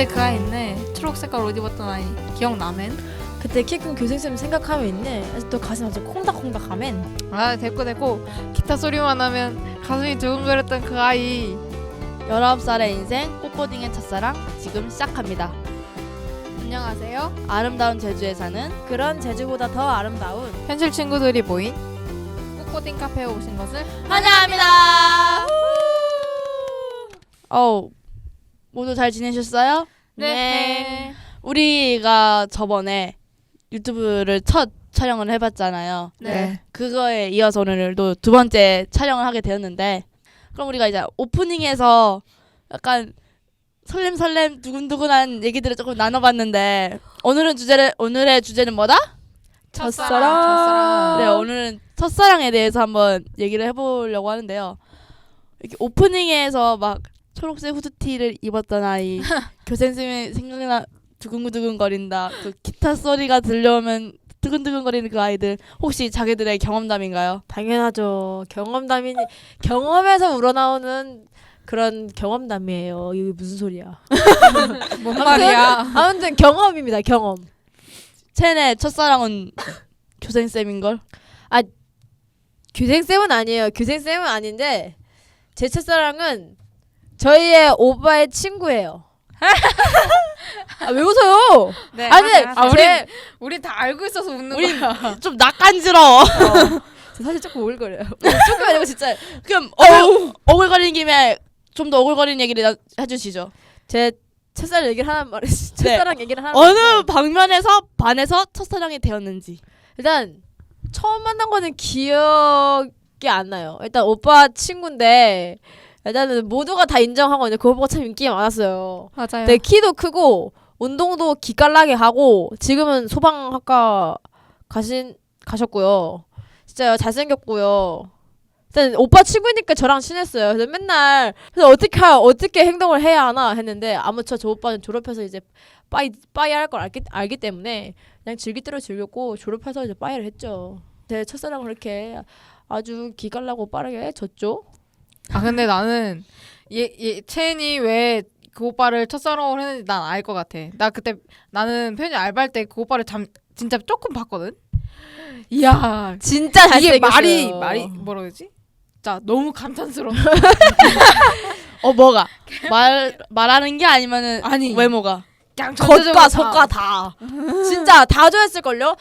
그때 그 아이 있네. 초록 색깔 옷 입었던 아이. 기억나멘? 그때 키 큰 교생쌤 생각하면 있네. 아직도 가슴 아주 콩닥콩닥하면. 아 됐고 됐고 기타 소리만 나면 가슴이 두근거렸던 그 아이. 19살의 인생 꽃보딩의 첫사랑 지금 시작합니다. 안녕하세요. 아름다운 제주에 사는 그런 제주보다 더 아름다운 현실 친구들이 모인 꽃코딩 카페에 오신 것을 환영합니다. 어 모두 잘 지내셨어요? 네. 우리가 저번에 유튜브를 첫 촬영을 해봤잖아요. 네. 그거에 이어서 오늘도 두 번째 촬영을 하게 되었는데 그럼 우리가 이제 오프닝에서 약간 설렘 설렘 두근두근한 얘기들을 조금 나눠봤는데 오늘은 주제를 오늘의 주제는 뭐다? 첫사랑. 첫사랑. 네 오늘은 첫사랑에 대해서 한번 얘기를 해보려고 하는데요. 이렇게 오프닝에서 막 초록색 후드티를 입었던 아이 교생님이 생각나 두근두근 거린다. 그 기타 소리가 들려오면 두근두근거리는 그 아이들 혹시 자기들의 경험담인가요? 당연하죠. 경험담이 경험에서 우러나오는 그런 경험담이에요. 이게 무슨 소리야? 뭔 말이야? 아무튼 경험입니다. 경험. 첸의 첫사랑은 교생쌤인 걸? 교생쌤은 아니에요. 교생쌤은 아닌데 제 첫사랑은 저희의 오빠의 친구예요. 아, 왜 웃어요? 네. 아니, 아, 우리 제- 우리 다 알고 있어서 웃는 우리 거야. 좀 낯간지러워. 저 사실 조금 오글거려요. 조금 아니고 진짜 그럼 어글, 어글거리는 김에 좀더 어글거리는 얘기를 나- 해주시죠. 제 첫사랑 얘기를 하나 말해. 첫사랑 얘기를 하나. 어느 말해서. 방면에서 반해서 첫사랑이 되었는지. 일단 처음 만난 거는 기억이 안 나요. 일단 오빠 친구인데 일단은 모두가 다 인정하거든요. 그 오빠가 참 인기가 많았어요. 맞아요. 네, 키도 크고 운동도 기깔나게 하고 지금은 소방학과 가신 가셨고요. 진짜 잘생겼고요. 일단 오빠 친구니까 저랑 친했어요. 그래서 맨날 그래서 어떻게 하- 어떻게 행동을 해야 하나 했는데 아무튼 저 오빠는 졸업해서 이제 빠이 빠이 할 걸 알기 알기 때문에 그냥 즐길 대로 즐겼고 졸업해서 이제 빠이를 했죠. 제 첫사랑을 이렇게 아주 기깔나고 빠르게 졌죠. 아 근데 나는 얘얘 채은이 왜 그 오빠를 첫사랑으로 했는지 난 알 것 같아. 나 그때 나는 편의점 알바할 때 그 오빠를 잠 진짜 조금 봤거든. 이야 진짜 이게 잘생겼어요. 말이 말이 뭐라 그러지? 자 너무 감탄스러워. 어 뭐가 말 말하는 게 아니면은 아니. 외모가 그냥 전체적으로 겉과 다. 속과 다 진짜 다 좋아했을 걸요.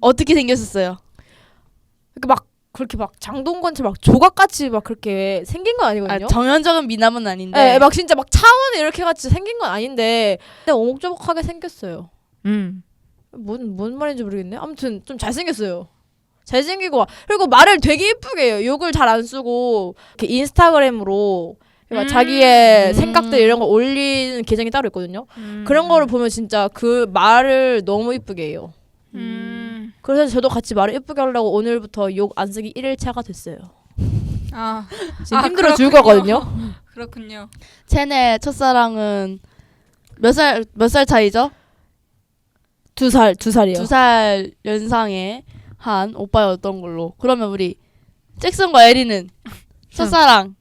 어떻게 생겼었어요? 이렇게 막 그렇게 막 장동건처럼 막 조각같이 막 그렇게 생긴 건 아, 아니거든요. 정현적인 미남은 아닌데 네, 막 진짜 막 차원에 이렇게 같이 생긴 건 아닌데 근데 오목조목하게 생겼어요. 음. 뭔, 뭔 말인지 모르겠네. 아무튼 좀 잘생겼어요. 잘생기고 그리고 말을 되게 예쁘게 해요. 욕을 잘 안 쓰고 이렇게 인스타그램으로 막 음. 자기의 음. 생각들 이런 거 올리는 계정이 따로 있거든요. 음. 그런 거를 보면 진짜 그 말을 너무 예쁘게 해요. 음. 그래서 저도 같이 말을 예쁘게 하려고 오늘부터 욕 안 쓰기 1일차가 됐어요. 아 지금 아, 힘들어 죽을 그렇군요. 거거든요. 그렇군요. 첸의 첫사랑은 몇 살 몇 살 차이죠? 두 살, 두 살이요. 두 살 연상의 한 오빠였던 걸로. 그러면 우리 잭슨과 에리는 첫사랑.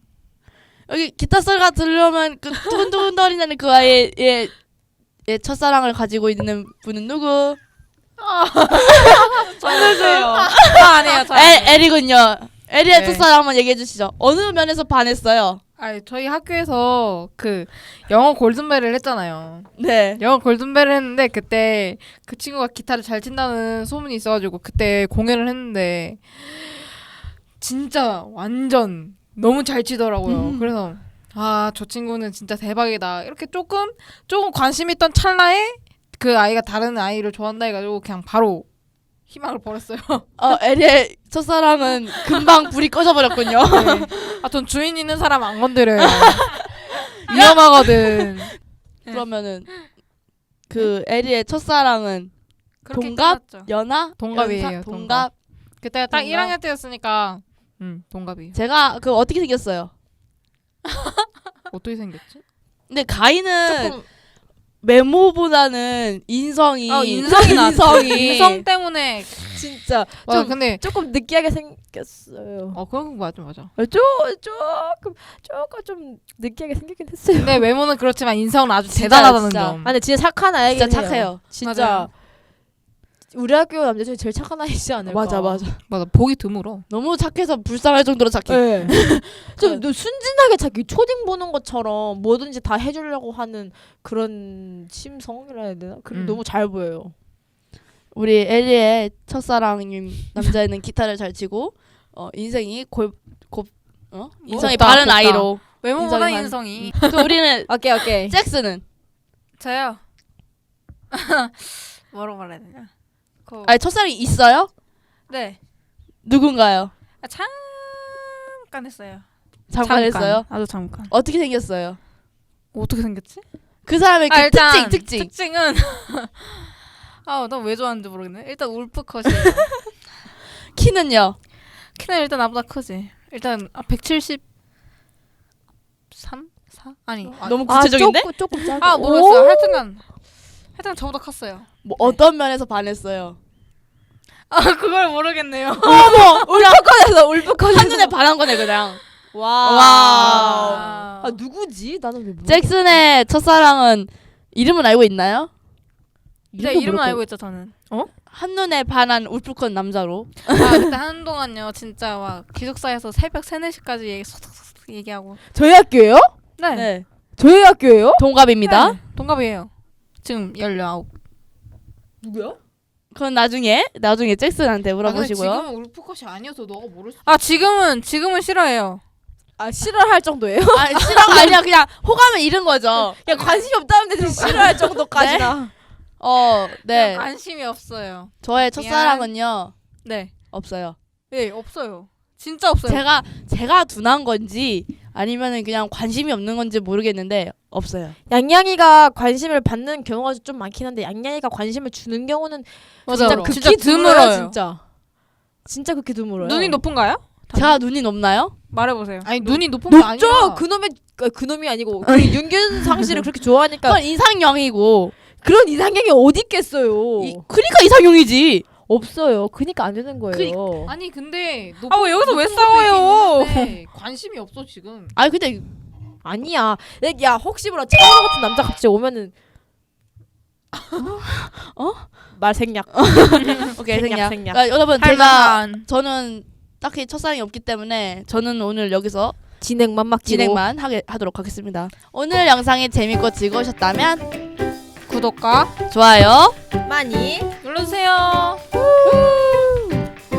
여기 기타 소리가 들려오면 그 두근두근거리는 그 아이의 의, 의 첫사랑을 가지고 있는 분은 누구? 저는요. 아니에요. 저 아니에요. 에, 에리군요. 에리의 네. 첫사랑 한번 얘기해 주시죠. 어느 면에서 반했어요? 아니 저희 학교에서 그 영어 골든벨을 했잖아요. 네. 영어 골든벨을 했는데 그때 그 친구가 기타를 잘 친다는 소문이 있어가지고 그때 공연을 했는데 진짜 완전 너무 잘 치더라고요. 음. 그래서 아 저 친구는 진짜 대박이다. 이렇게 조금 조금 관심 있던 찰나에 그 아이가 다른 아이를 좋아한다 해가지고 그냥 바로 희망을 버렸어요. 어, 에리의 첫사랑은 금방 불이 꺼져버렸군요. 네. 아전 주인 있는 사람 안 건드려요. 위험하거든. 그러면은 그 에리의 첫사랑은 그렇게 동갑? 끝났죠. 연하? 동갑이에요, 연사? 동갑. 그때 딱 동갑? 1학년 때였으니까 음 동갑이에요. 제가 그 어떻게 생겼어요? 어떻게 생겼지? 근데 가이는 조금 외모보다는 인성이 어, 인성이 나. 인성이 인성 때문에. 진짜 와 좀 근데 조금 느끼하게 생겼어요. 어 그런 거 맞아 맞아. 쪼 조금 조금 좀 느끼하게 생기긴 했어요. 근데 외모는 그렇지만 인성은 아주 진짜, 대단하다는 진짜. 점. 아 근데 진짜 착한 아이긴 진짜 해요. 착해요. 진짜 맞아요. 우리 학교 남자 중에 제일 착한 아이지 않을까? 맞아 맞아. 맞아 보기 드물어. 너무 착해서 불쌍할 정도로 착해. 네. 좀너 순진하게 자기 초딩 보는 것처럼 뭐든지 다 해주려고 하는 그런 심성이라 해야 되나? 그 음. 너무 잘 보여요. 우리 엘리의 첫사랑인 남자애는 기타를 잘 치고 어 인생이 골곱 어? 인성이 곱다, 바른 곱다. 아이로. 외모보다 인성이 인성이. 또 우리는 오케이 오케이. 잭스는 저요. 뭐라고 말해야 되냐? 그, 아니 첫사랑이 있어요? 네. 누군가요? 아, 잠깐 했어요. 잠깐 했어요. 아주 잠깐. 어떻게 생겼어요? 어떻게 생겼지? 그 사람의 그 아, 일단 특징 특징. 특징은 아, 나 왜 좋아하는지 모르겠네. 일단 울프 컷이에요. 키는요? 키는 일단 나보다 크지. 일단 아, 173? 4? 아니. 아, 너무 구체적인데? 조금 조금 작아. 아, 모르겠어요. 하여튼간 하여튼 저보다 컸어요. 뭐 어떤 면에서 반했어요? 아, 그걸 모르겠네요. 어머, 우리 울컥해서 울컥해서. 한눈에 반한 거네 그냥. 와우. 아 누구지? 나는 왜 모르... 잭슨의 첫사랑은 이름은 알고 있나요? 네, 이름은 알고 있죠, 저는. 한눈에 반한 울프컷 남자로. 아, 그때 한동안요. 진짜 막 기숙사에서 새벽 3, 4시까지 얘기 소속소속 얘기하고. 저희 학교예요? 네. 네. 저희 학교예요? 동갑입니다. 네, 동갑이에요. 지금 19. 누구야? 그건 나중에 나중에 잭슨한테 아, 물어보시고요. 지금은 울프컷이 아니어서 너가 모를 수. 아, 지금은 지금은 싫어해요. 아 싫어할 정도예요? 아, 싫어가 아니라 그냥 호감을 잃은 거죠. 야 관심이 없다는데 지금 싫어할 정도까지나. 어, 네. 그냥 관심이 없어요. 저의 첫사랑은요 네. 없어요. 네, 없어요. 진짜 없어요. 제가 제가 둔한 건지 아니면은 그냥 관심이 없는 건지 모르겠는데 없어요. 양양이가 관심을 받는 경우가 좀 많긴 한데 양양이가 관심을 주는 경우는 맞아. 진짜 진짜, 극히 드물어요. 드물어요. 진짜. 진짜 극히 드물어요. 눈이 높은가요? 제가 눈이 높나요? 말해보세요. 아니 눈이 높은 게 아니라. 높죠. 그놈의 그- 그놈이 아니고 그 윤균상 씨를 그렇게 좋아하니까 그건 이상형이고. 그런 이상형이 어디 있겠어요. 이, 그러니까 이상형이지. 없어요. 그니까 안 되는 거예요. 아니 근데 아, 왜 여기서 왜 높은 싸워요? 있긴 한데 관심이 없어 지금. 아니 근데 아니야. 야 혹시 몰라 차은우 같은 남자 갑자기 오면은 어? 말 생략. 오케이 생략, 생략. 생략. 아, 여러분 제가. 저는 딱히 첫사랑이 없기 때문에 저는 오늘 여기서 진행만 막 진행만 하게 하도록 하겠습니다. 오늘 영상이 재밌고 즐거우셨다면 구독과 좋아요. 많이 눌러주세요.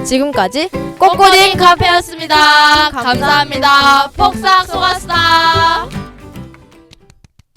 지금까지 꼬꼬딩 카페였습니다. 감사합니다. 폭삭 속았다.